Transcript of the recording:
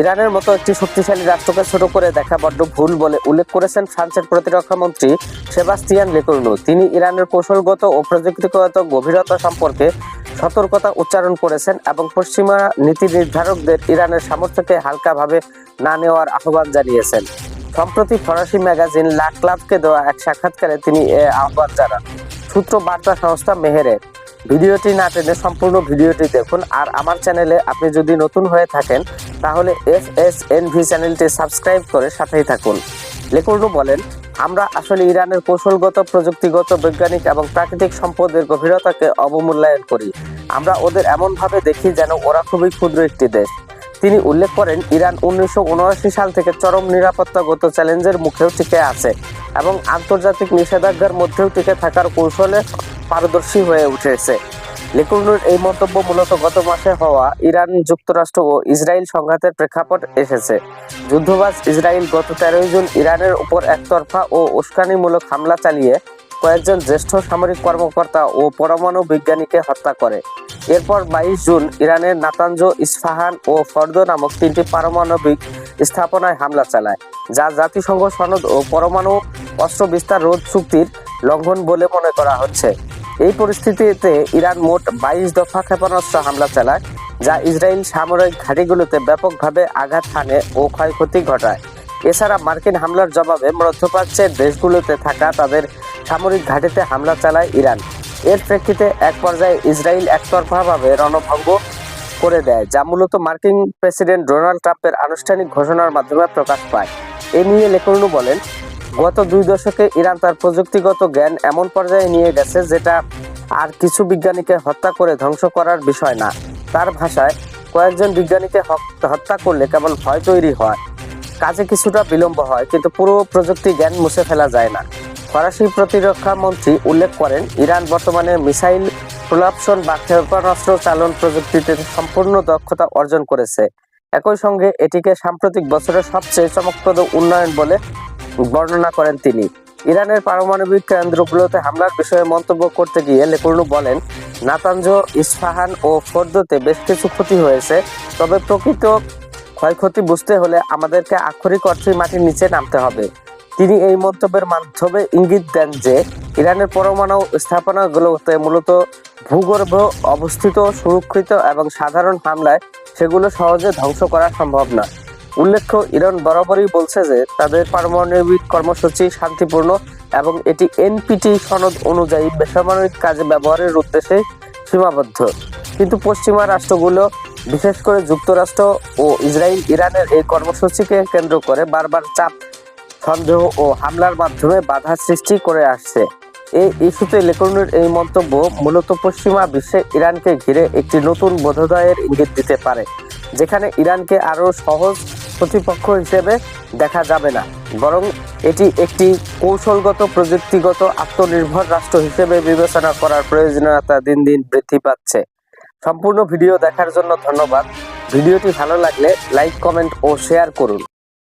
ইরানের মতো একটি শক্তিশালী রাষ্ট্রকে ছোট করে দেখা বড্ড ভুল বলে উল্লেখ করেছেন ফ্রান্সের প্রতিরক্ষা মন্ত্রী সেবাস্তিয়ান লেকুর্নু তিনি ইরানের কৌশলগত ও প্রযুক্তিগত গভীরতা সম্পর্কে সতর্কতা উচ্চারণ করেছেন এবং পশ্চিমা নীতি নির্ধারকদের ইরানের সামর্থ্যকে হালকাভাবে না নেওয়ার আহ্বান জানিয়েছেন। সম্প্রতি ফরাসি ম্যাগাজিন লা ক্লাবকে দেওয়া এক সাক্ষাৎকারে তিনি এ আহ্বান জানান। সূত্র বার্তা সংস্থা মেহেরের ভিডিওটি না টেনে সম্পূর্ণ ভিডিওটি দেখুন। আর আমার চ্যানেলে আপনি যদি নতুন হয়ে থাকেন, তাহলে এফ এস এন ভি চ্যানেলটি সাবস্ক্রাইব করে সাথেই থাকুন। লেকুর্নু বলেন, আমরা আসলে ইরানের কৌশলগত, প্রযুক্তিগত, বৈজ্ঞানিক এবং প্রাকৃতিক সম্পদের গভীরতাকে অবমূল্যায়ন করি। আমরা ওদের এমনভাবে দেখি যেন ওরা খুবই ক্ষুদ্র একটি দেশ। তিনি উল্লেখ করেন, ইরান উনিশশো উনআশি সাল থেকে চরম নিরাপত্তাগত চ্যালেঞ্জের মুখেও টিকে আছে এবং আন্তর্জাতিক নিষেধাজ্ঞার মধ্যেও টিকে থাকার কৌশলে পারদর্শী হয়ে উঠেছে। লেকুর্নুর এই মন্তব্য মূলত গত মাসে হওয়া ইরান যুক্তরাষ্ট্র ও ইসরায়েল সংঘাতের প্রেক্ষাপট এসেছে। যুদ্ধবাজ ইসরায়েল গত তেরোই জুন ইরানের উপর একতরফা ও উস্কানিমূলক হামলা চালিয়ে কয়েকজন জ্যেষ্ঠ সামরিক কর্মকর্তা ও পরমাণু বিজ্ঞানীকে হত্যা করে। এরপর বাইশ জুন ইরানের নাতাঞ্জ ইস্ফাহান ও ফর্দ নামক তিনটি পারমাণবিক স্থাপনায় হামলা চালায়, যা জাতিসংঘ সনদ ও পরমাণু অস্ত্র বিস্তার রোধ চুক্তির লঙ্ঘন বলে মনে করা হচ্ছে। এই পরিস্থিতিতে ইরান মোট বাইশ দফা ক্ষেপণাস্ত্র হামলা চালায়, যা ইসরায়েল সামরিক ঘাঁটিগুলোতে ব্যাপকভাবে আঘাত হানে ও ক্ষয়ক্ষতি ঘটায়। এছাড়া মার্কিন হামলার জবাবে মধ্যপ্রাচ্যের দেশগুলোতে থাকা তাদের সামরিক ঘাঁটিতে হামলা চালায় ইরান। এর প্রেক্ষিতে এক পর্যায়ে ইসরায়েল একতরফাভাবে রণভঙ্গ করে দেয়, যা মূলত মার্কিন প্রেসিডেন্ট ডোনাল্ড ট্রাম্পের আনুষ্ঠানিক ঘোষণার মাধ্যমে প্রকাশ পায়। এ নিয়ে লেকুর্নু বলেন গত দুই দশকে ইরান তার প্রযুক্তিগত জ্ঞান এমন পর্যায়ে নিয়ে গেছে যেটা আর কিছু বিজ্ঞানীকে হত্যা করে ধ্বংস করার বিষয় না। তার ভাষায়, কয়েকজন বিজ্ঞানীকে হত্যা করলে কেবল ভয় তৈরি হয়। কাজে কিছুটা বিলম্ব হয়, কিন্তু পুরো প্রযুক্তি জ্ঞান মুছে ফেলা যায় না। ফরাসি প্রতিরক্ষা মন্ত্রী উল্লেখ করেন, ইরান বর্তমানে মিসাইল প্রলাপসন বা ক্ষেপণাস্ত্র চালন প্রযুক্তিতে সম্পূর্ণ দক্ষতা অর্জন করেছে। একই সঙ্গে এটিকে সাম্প্রতিক বছরের সবচেয়ে চমকপ্রদ উন্নয়ন বলে বর্ণনা করেন তিনি। ইরানের পারমাণবিক কেন্দ্রগুলোতে হামলার বিষয়ে মন্তব্য করতে গিয়ে লেকুর্নু বলেন নাতাঞ্জ ইস্ফাহান ও ফর্দতে বেশ কিছু ক্ষতি হয়েছে। তবে প্রকৃত ক্ষয়ক্ষতি বুঝতে হলে আমাদেরকে আক্ষরিক অর্থেই মাটির নিচে নামতে হবে। তিনি এই মন্তব্যের মাধ্যমে ইঙ্গিত দেন যে, ইরানের পরমাণু স্থাপনাগুলোতে মূলত ভূগর্ভ অবস্থিত, সুরক্ষিত এবং সাধারণ হামলায় সেগুলো সহজে ধ্বংস করা সম্ভব না। উল্লেখ্য, ইরান বরাবরই বলছে যে তাদের পারমাণবিক কর্মসূচি শান্তিপূর্ণ এবং এটি এনপিটি সনদ অনুযায়ী বেসামরিক কাজে ব্যবহারের উদ্দেশ্যে সীমাবদ্ধ। কিন্তু পশ্চিমা রাষ্ট্রগুলো, বিশেষ করে যুক্তরাষ্ট্র ও ইসরায়েল, ইরানের এই কর্মসূচিকে কেন্দ্র করে বারবার চাপ, সন্দেহ ও হামলার মাধ্যমে বাধা সৃষ্টি করে আসছে। এই ইস্যুতে লেকর্নের এই মন্তব্য মূলত পশ্চিমা বিশ্বে ইরানকে ঘিরে একটি নতুন বোধোদয়ের ইঙ্গিত দিতে পারে, যেখানে ইরানকে আরও সহজ প্রতিপক্ষ হিসেবে দেখা যাবে না। বরং এটি একটি কৌশলগত, প্রযুক্তিগত, আত্মনির্ভর রাষ্ট্র হিসেবে বিবেচনা করার প্রয়োজনীয়তা দিন দিন বৃদ্ধি পাচ্ছে। সম্পূর্ণ ভিডিও দেখার জন্য ধন্যবাদ। ভিডিওটি ভালো লাগলে লাইক, কমেন্ট ও শেয়ার করুন।